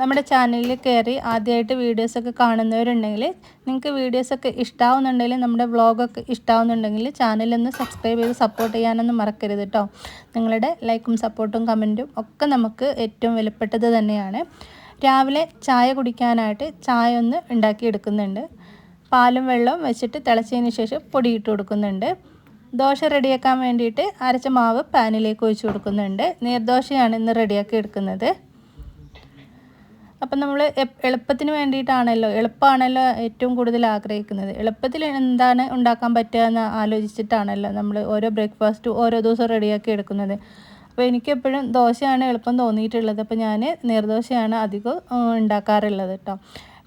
നമ്മുടെ ചാനലിൽ കയറി ആദ്യമായിട്ട് വീഡിയോസൊക്കെ കാണുന്നവരുണ്ടെങ്കിൽ നിങ്ങൾക്ക് വീഡിയോസൊക്കെ ഇഷ്ടാവുന്നുണ്ടെങ്കിൽ നമ്മുടെ വ്ളോഗൊക്കെ ഇഷ്ടാവുന്നുണ്ടെങ്കിൽ ചാനലൊന്ന് സബ്സ്ക്രൈബ് ചെയ്ത് സപ്പോർട്ട് ചെയ്യാനൊന്നും മറക്കരുത് കേട്ടോ നിങ്ങളുടെ ലൈക്കും സപ്പോർട്ടും കമന്റും ഒക്കെ നമുക്ക് ഏറ്റവും വിലപ്പെട്ടത് തന്നെയാണ്. രാവിലെ ചായ കുടിക്കാനായിട്ട് ചായ ഒന്ന് ഉണ്ടാക്കിയെടുക്കുന്നുണ്ട് പാലും വെള്ളവും വെച്ചിട്ട് തിളച്ചതിന് ശേഷം പൊടിയിട്ട് കൊടുക്കുന്നുണ്ട്. ദോശ റെഡിയാക്കാൻ വേണ്ടിയിട്ട് അരച്ച മാവ് പാനിലേക്ക് ഒഴിച്ചു കൊടുക്കുന്നുണ്ട്. നീർദോശയാണ് ഇന്ന് റെഡിയാക്കി എടുക്കുന്നത്. അപ്പം നമ്മൾ എളുപ്പത്തിന് വേണ്ടിയിട്ടാണല്ലോ എളുപ്പമാണല്ലോ ഏറ്റവും കൂടുതൽ ആഗ്രഹിക്കുന്നത്. എളുപ്പത്തിൽ എന്താണ് ഉണ്ടാക്കാൻ പറ്റുക എന്ന് ആലോചിച്ചിട്ടാണല്ലോ നമ്മൾ ഓരോ ബ്രേക്ക്ഫാസ്റ്റ് ഓരോ ദിവസം റെഡിയാക്കി എടുക്കുന്നത്. അപ്പോൾ എനിക്കെപ്പോഴും ദോശയാണ് എളുപ്പം തോന്നിയിട്ടുള്ളത്. അപ്പോൾ ഞാൻ നീർദോശയാണ് അധികം ഉണ്ടാക്കാറുള്ളത് കേട്ടോ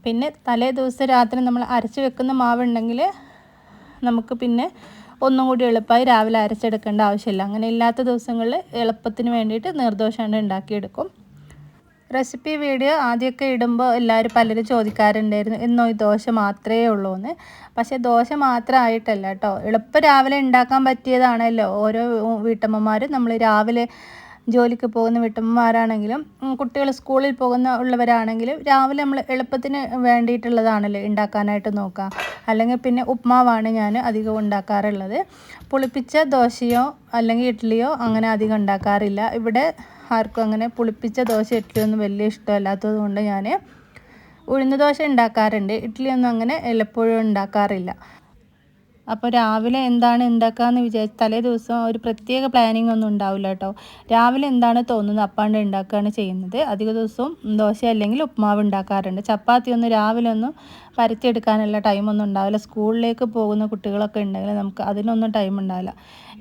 പിന്നെ തലേ ദിവസം രാത്രി നമ്മൾ അരച്ച് വെക്കുന്ന മാവുണ്ടെങ്കിൽ നമുക്ക് പിന്നെ ഒന്നും കൂടി എളുപ്പമായി രാവിലെ അരച്ചെടുക്കേണ്ട ആവശ്യമില്ല. അങ്ങനെ ഇല്ലാത്ത ദിവസങ്ങളിൽ എളുപ്പത്തിന് വേണ്ടിയിട്ട് നീർദോശമാണ് ഉണ്ടാക്കിയെടുക്കും. റെസിപ്പി വീഡിയോ ആദ്യമൊക്കെ ഇടുമ്പോൾ എല്ലാവരും പലരും ചോദിക്കാറുണ്ടായിരുന്നു എന്നോ ഈ ദോശ മാത്രമേ ഉള്ളൂ എന്ന് പക്ഷേ ദോശ മാത്രമായിട്ടല്ല കേട്ടോ. എളുപ്പം രാവിലെ ഉണ്ടാക്കാൻ പറ്റിയതാണല്ലോ ഓരോ വീട്ടമ്മമാരും. നമ്മൾ രാവിലെ ജോലിക്ക് പോകുന്ന വീട്ടമ്മമാരാണെങ്കിലും കുട്ടികൾ സ്കൂളിൽ പോകുന്ന ഉള്ളവരാണെങ്കിലും രാവിലെ നമ്മൾ എളുപ്പത്തിന് വേണ്ടിയിട്ടുള്ളതാണല്ലോ ഉണ്ടാക്കാനായിട്ട് നോക്കുക. അല്ലെങ്കിൽ പിന്നെ ഉപ്മാവാണ് ഞാൻ അധികം ഉണ്ടാക്കാറുള്ളത്. പുളിപ്പിച്ച ദോശയോ അല്ലെങ്കിൽ ഇഡ്ഡലിയോ അങ്ങനെ അധികം ഉണ്ടാക്കാറില്ല. ഇവിടെ ആർക്കും അങ്ങനെ പുളിപ്പിച്ച ദോശ ഇഡ്ഡലിയൊന്നും വലിയ ഇഷ്ടമല്ലാത്തത് കൊണ്ട് ഞാൻ ഉഴുന്ന ദോശ ഉണ്ടാക്കാറുണ്ട്. ഇഡ്ഡലിയൊന്നും അങ്ങനെ എല്ലപ്പോഴും ഉണ്ടാക്കാറില്ല. അപ്പോൾ രാവിലെ എന്താണ് ഉണ്ടാക്കാമെന്ന് വിചാരിച്ച് തലേ ദിവസം ഒരു പ്രത്യേക പ്ലാനിങ് ഒന്നും ഉണ്ടാവില്ല കേട്ടോ രാവിലെ എന്താണ് തോന്നുന്നത്? അപ്പാണ്ട് ഉണ്ടാക്കുകയാണ് ചെയ്യുന്നത്. അധിക ദിവസവും ദോശ അല്ലെങ്കിൽ ഉപ്മാവ് ഉണ്ടാക്കാറുണ്ട്. ചപ്പാത്തി ഒന്നും രാവിലെ ഒന്നും പരത്തിയെടുക്കാനുള്ള ടൈമൊന്നും ഉണ്ടാവില്ല. സ്കൂളിലേക്ക് പോകുന്ന കുട്ടികളൊക്കെ ഉണ്ടെങ്കിൽ നമുക്ക് അതിനൊന്നും ടൈം ഉണ്ടാവില്ല.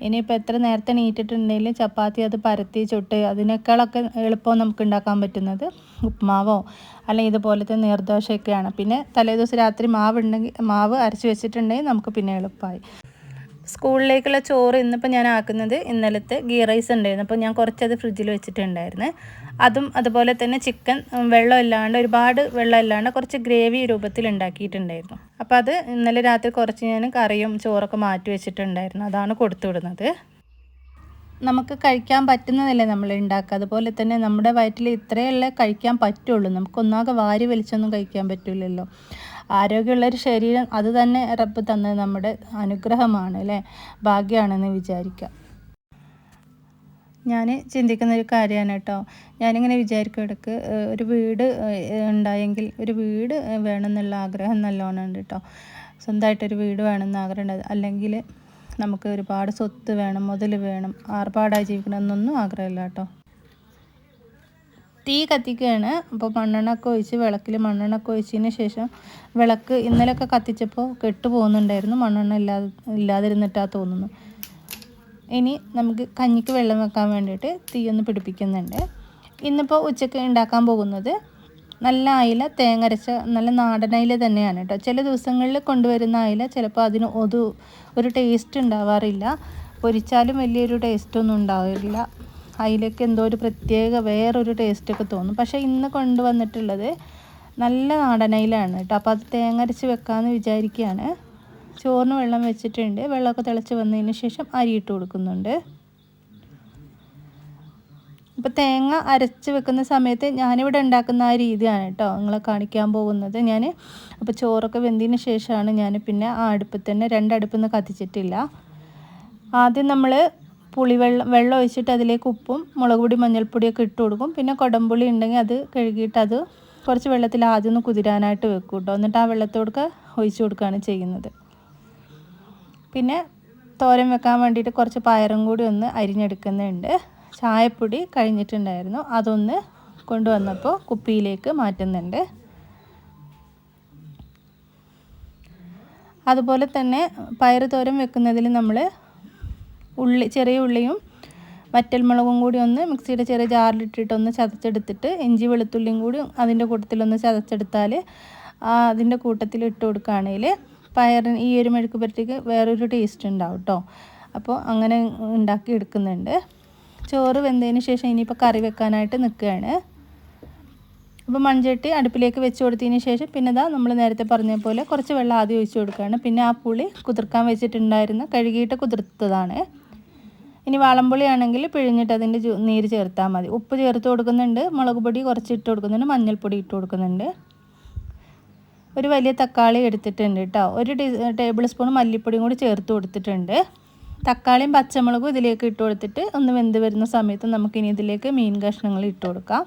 ഇനിയിപ്പോൾ എത്ര നേരത്തെ നീറ്റിട്ടുണ്ടെങ്കിലും ചപ്പാത്തി അത് പരത്തി ചുട്ട് അതിനേക്കാളൊക്കെ എളുപ്പം നമുക്ക് ഉണ്ടാക്കാൻ പറ്റുന്നത് ഉപ്മാവോ അല്ലെങ്കിൽ ഇതുപോലത്തെ നീർദോശയൊക്കെയാണ്. പിന്നെ തലേദിവസം രാത്രി മാവ് ഉണ്ടെങ്കിൽ മാവ് അരച്ച് വെച്ചിട്ടുണ്ടെങ്കിൽ നമുക്ക് പിന്നെ എളുപ്പമായി സ്കൂളിലേക്കുള്ള ചോറ് ഇന്നിപ്പോൾ ഞാൻ ആക്കുന്നത് ഇന്നലത്തെ ഗീ റൈസ് ഉണ്ടായിരുന്നു. അപ്പോൾ ഞാൻ കുറച്ചത് ഫ്രിഡ്ജിൽ വെച്ചിട്ടുണ്ടായിരുന്നു. അതും അതുപോലെ തന്നെ ചിക്കൻ വെള്ളം ഇല്ലാണ്ട് ഒരുപാട് വെള്ളം ഇല്ലാണ്ട് കുറച്ച് ഗ്രേവി രൂപത്തിൽ ഉണ്ടാക്കിയിട്ടുണ്ടായിരുന്നു. അപ്പോൾ അത് ഇന്നലെ രാത്രി കുറച്ച് ഞാൻ കറിയും ചോറൊക്കെ മാറ്റി വെച്ചിട്ടുണ്ടായിരുന്നു. അതാണ് കൊടുത്തു വിടുന്നത്. നമുക്ക് കഴിക്കാൻ പറ്റുന്നതല്ലേ നമ്മൾ ഉണ്ടാക്കുക? അതുപോലെ തന്നെ നമ്മുടെ വയറ്റിൽ ഇത്രയല്ലേ കഴിക്കാൻ പറ്റുള്ളൂ. നമുക്കൊന്നാകെ വാരി വലിച്ചൊന്നും കഴിക്കാൻ പറ്റില്ലല്ലോ ആരോഗ്യമുള്ളൊരു ശരീരം അത് തന്നെ റബ്ബ് തന്നത് നമ്മുടെ അനുഗ്രഹമാണ് അല്ലേ? ഭാഗ്യമാണെന്ന് വിചാരിക്കാം ഞാൻ ചിന്തിക്കുന്ന ഒരു കാര്യമാണ് കേട്ടോ. ഞാനിങ്ങനെ വിചാരിക്കും ഇടയ്ക്ക് ഒരു വീട് ഉണ്ടായെങ്കിൽ ഒരു വീട് വേണമെന്നുള്ള ആഗ്രഹം നല്ലോണം ഉണ്ട് കേട്ടോ. സ്വന്തമായിട്ടൊരു വീട് വേണമെന്ന് ആഗ്രഹമുണ്ട് അല്ലെങ്കിൽ നമുക്ക് ഒരുപാട് സ്വത്ത് വേണം മുതൽ വേണം ആർപ്പാടായി ജീവിക്കണം എന്നൊന്നും ആഗ്രഹമില്ല കേട്ടോ. തീ കത്തിക്കുകയാണ്. അപ്പോൾ മണ്ണെണ്ണൊക്കെ ഒഴിച്ച് വിളക്കിൽ മണ്ണെണ്ണൊക്കെ ഒഴിച്ചതിന് ശേഷം വിളക്ക് ഇന്നലെയൊക്കെ കത്തിച്ചപ്പോൾ കെട്ട് പോകുന്നുണ്ടായിരുന്നു. മണ്ണെണ്ണ ഇല്ലാതെ ഇല്ലാതിരുന്നിട്ടാ തോന്നുന്നു. ഇനി നമുക്ക് കഞ്ഞിക്ക് വെള്ളം വെക്കാൻ വേണ്ടിയിട്ട് തീ ഒന്ന് പിടിപ്പിക്കുന്നുണ്ട്. ഇന്നിപ്പോൾ ഉച്ചയ്ക്ക് ഉണ്ടാക്കാൻ പോകുന്നത് നല്ല അയില തേങ്ങരച്ച നല്ല നാടൻ അയില തന്നെയാണ് കേട്ടോ. ചില ദിവസങ്ങളിൽ കൊണ്ടുവരുന്ന അയില ചിലപ്പോൾ അതിന് ഒരു ഒരു ടേസ്റ്റ് ഉണ്ടാവാറില്ല. പൊരിച്ചാലും വലിയൊരു ടേസ്റ്റൊന്നും ഉണ്ടാവില്ല. അതിലേക്ക് എന്തോ ഒരു പ്രത്യേക വേറൊരു ടേസ്റ്റൊക്കെ തോന്നും. പക്ഷേ ഇന്ന് കൊണ്ടുവന്നിട്ടുള്ളത് നല്ല നാടനയിലാണ് കേട്ടോ. അപ്പോൾ അത് തേങ്ങ അരച്ച് വെക്കാമെന്ന് വിചാരിക്കുകയാണ് ചോറിന് വെള്ളം വെച്ചിട്ടുണ്ട്. വെള്ളമൊക്കെ തിളച്ച് വന്നതിന് ശേഷം അരിയിട്ട് കൊടുക്കുന്നുണ്ട്. അപ്പോൾ തേങ്ങ അരച്ച് വെക്കുന്ന സമയത്ത് ഞാനിവിടെ ഉണ്ടാക്കുന്ന ആ രീതിയാണ് കേട്ടോ നിങ്ങളെ കാണിക്കാൻ പോകുന്നത്. ഞാൻ അപ്പോൾ ചോറൊക്കെ വെന്തതിന് ശേഷമാണ് ഞാൻ പിന്നെ ആ അടുപ്പിൽ തന്നെ രണ്ടടുപ്പിൽ നിന്ന് കത്തിച്ചിട്ടില്ല. ആദ്യം നമ്മൾ പുളിവെള്ളം വെള്ളം ഒഴിച്ചിട്ട് അതിലേക്ക് ഉപ്പും മുളക് പൊടി മഞ്ഞൾപ്പൊടിയൊക്കെ ഇട്ട് കൊടുക്കും. പിന്നെ കൊടംപുളി ഉണ്ടെങ്കിൽ അത് കഴുകിയിട്ട് അത് കുറച്ച് വെള്ളത്തിൽ ആദ്യം ഒന്ന് കുതിരാനായിട്ട് വെക്കും കേട്ടോ എന്നിട്ട് ആ വെള്ളത്തോടൊക്കെ ഒഴിച്ചു കൊടുക്കുകയാണ് ചെയ്യുന്നത്. പിന്നെ തോരൻ വെക്കാൻ വേണ്ടിയിട്ട് കുറച്ച് പയറും കൂടി ഒന്ന് അരിഞ്ഞെടുക്കുന്നുണ്ട്. ചായപ്പൊടി കഴിഞ്ഞിട്ടുണ്ടായിരുന്നു. അതൊന്ന് കൊണ്ടുവന്നപ്പോൾ കുപ്പിയിലേക്ക് മാറ്റുന്നുണ്ട്. അതുപോലെ തന്നെ പയറ് തോരൻ വെക്കുന്നതിൽ നമ്മൾ ഉള്ളി ചെറിയ ഉള്ളിയും വറ്റൽമുളകും കൂടി ഒന്ന് മിക്സിയുടെ ചെറിയ ജാറിലിട്ടിട്ട് ഒന്ന് ചതച്ചെടുത്തിട്ട് ഇഞ്ചി വെളുത്തുള്ളിയും കൂടി അതിന്റെ കൂട്ടത്തിലൊന്ന് ചതച്ചെടുത്താൽ അതിന്റെ കൂട്ടത്തിൽ ഇട്ട് കൊടുക്കുകയാണെങ്കിൽ പയറിന് ഈ ഒരു മെഴുക്ക് പുരട്ടിക്ക് വേറൊരു ടേസ്റ്റ് ഉണ്ടാവും കേട്ടോ അപ്പോൾ അങ്ങനെ ഉണ്ടാക്കി എടുക്കുന്നുണ്ട്. ചോറ് വെന്തതിന് ശേഷം ഇനിയിപ്പോൾ കറി വെക്കാനായിട്ട് നിൽക്കുകയാണ്. അപ്പോൾ മൺചട്ടി അടുപ്പിലേക്ക് വെച്ച് കൊടുത്തതിന് ശേഷം പിന്നെ ഇതാ നമ്മൾ നേരത്തെ പറഞ്ഞ പോലെ കുറച്ച് വെള്ളം ആദ്യം ഒഴിച്ച് കൊടുക്കുകയാണ്. പിന്നെ ആ പുളി കുതിർക്കാൻ വെച്ചിട്ടുണ്ടായിരുന്ന കഴുകിയിട്ട് കുതിർത്തതാണ്. ഇനി വാളംപുളി ആണെങ്കിൽ പിഴിഞ്ഞിട്ട് അതിന്റെ നീര് ചേർത്താൽ മതി. ഉപ്പ് ചേർത്ത് കൊടുക്കുന്നുണ്ട്. മുളക് പൊടി കുറച്ച് ഇട്ട് കൊടുക്കുന്നുണ്ട്. മഞ്ഞൾപ്പൊടി ഇട്ട് കൊടുക്കുന്നുണ്ട്. ഒരു വലിയ തക്കാളി എടുത്തിട്ടുണ്ട് കേട്ടോ ഒരു ടേബിൾ സ്പൂൺ മല്ലിപ്പൊടിയും കൂടി ചേർത്ത് കൊടുത്തിട്ടുണ്ട്. തക്കാളിയും പച്ചമുളകും ഇതിലേക്ക് ഇട്ട് കൊടുത്തിട്ട് ഒന്ന് വെന്ത് വരുന്ന സമയത്ത് നമുക്കിനി ഇതിലേക്ക് മീൻ കഷ്ണങ്ങൾ ഇട്ട് കൊടുക്കാം.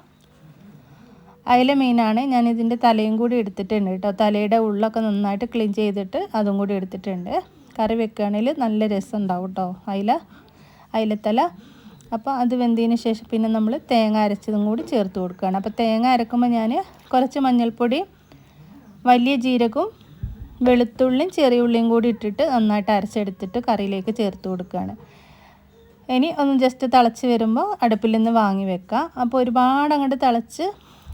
അയില മീനാണ് ഞാൻ ഇതിന്റെ തലയും കൂടി എടുത്തിട്ടുണ്ട് കേട്ടോ തലയുടെ ഉള്ളൊക്കെ നന്നായിട്ട് ക്ലീൻ ചെയ്തിട്ട് അതും കൂടി എടുത്തിട്ടുണ്ട്. കറി വെക്കുകയാണെങ്കിൽ നല്ല രസം ഉണ്ടാവും കേട്ടോ അയില അയിലത്തല. അപ്പോൾ അത് വെന്തതിന് ശേഷം പിന്നെ നമ്മൾ തേങ്ങ അരച്ചതും കൂടി ചേർത്ത് കൊടുക്കുകയാണ് അപ്പോൾ തേങ്ങ അരക്കുമ്പോൾ ഞാൻ കുറച്ച് മഞ്ഞൾപ്പൊടി വലിയ ജീരകവും വെളുത്തുള്ളിയും ചെറിയ ഉള്ളിയും കൂടി ഇട്ടിട്ട് നന്നായിട്ട് അരച്ചെടുത്തിട്ട് കറിയിലേക്ക് ചേർത്ത് കൊടുക്കുകയാണ് ഇനി ഒന്ന് ജസ്റ്റ് തിളച്ച് വരുമ്പോൾ അടുപ്പിൽ നിന്ന് വാങ്ങി വെക്കാം. അപ്പോൾ ഒരുപാട് അങ്ങോട്ട് തിളച്ച്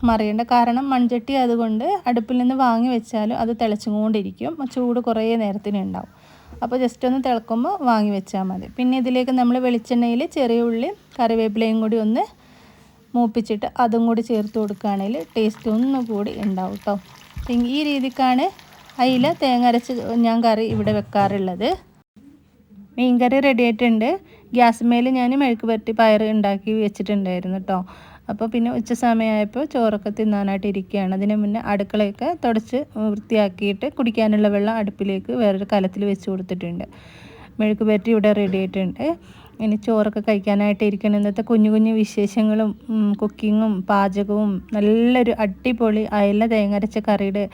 മറിയേണ്ട. കാരണം മൺചട്ടി അതുകൊണ്ട് അടുപ്പിൽ നിന്ന് വാങ്ങി വെച്ചാലും അത് തിളച്ചും കൊണ്ടിരിക്കും ചൂട് കുറേ നേരത്തിന് ഉണ്ടാവും. അപ്പോൾ ജസ്റ്റ് ഒന്ന് തിളക്കുമ്പോൾ വാങ്ങി വെച്ചാൽ മതി. പിന്നെ ഇതിലേക്ക് നമ്മൾ വെളിച്ചെണ്ണയിൽ ചെറിയ ഉള്ളി കറിവേപ്പിലയും കൂടി ഒന്ന് മൂപ്പിച്ചിട്ട് അതും കൂടി ചേർത്ത് കൊടുക്കുകയാണെങ്കിൽ ടേസ്റ്റ് ഒന്നുകൂടി ഉണ്ടാവും കേട്ടോ ഈ രീതിക്കാണ് അയില തേങ്ങ അരച്ച് ഞാൻ കറി ഇവിടെ വെക്കാറുള്ളത്. മീൻ കറി റെഡി ആയിട്ടുണ്ട്. ഗ്യാസ് മേൽ ഞാൻ മെഴുക്ക് പറ്റി പയർ ഉണ്ടാക്കി വെച്ചിട്ടുണ്ടായിരുന്നു കേട്ടോ അപ്പോൾ പിന്നെ ഉച്ച സമയമായപ്പോൾ ചോറൊക്കെ തിന്നാനായിട്ട് ഇരിക്കുകയാണ്. അതിന് മുന്നേ അടുക്കളയൊക്കെ തുടച്ച് വൃത്തിയാക്കിയിട്ട് കുടിക്കാനുള്ള വെള്ളം അടുപ്പിലേക്ക് വേറൊരു കലത്തിൽ വെച്ച് കൊടുത്തിട്ടുണ്ട്. മെഴുക്ക് പറ്റി ഇവിടെ റെഡി ആയിട്ടുണ്ട്. ഇനി ചോറൊക്കെ കഴിക്കാനായിട്ട് ഇരിക്കണം. ഇന്നത്തെ കുഞ്ഞു കുഞ്ഞു വിശേഷങ്ങളും കുക്കിങ്ങും പാചകവും നല്ലൊരു അടിപൊളി അയല തേങ്ങരച്ച കറിയുടെ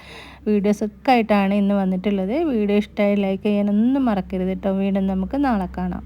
വീഡിയോസൊക്കെ ആയിട്ടാണ് ഇന്ന് വന്നിട്ടുള്ളത്. വീഡിയോ ഇഷ്ടമായി ലൈക്ക് ചെയ്യാനൊന്നും മറക്കരുത് കേട്ടോ. വീണ്ടും നമുക്ക് നാളെ കാണാം.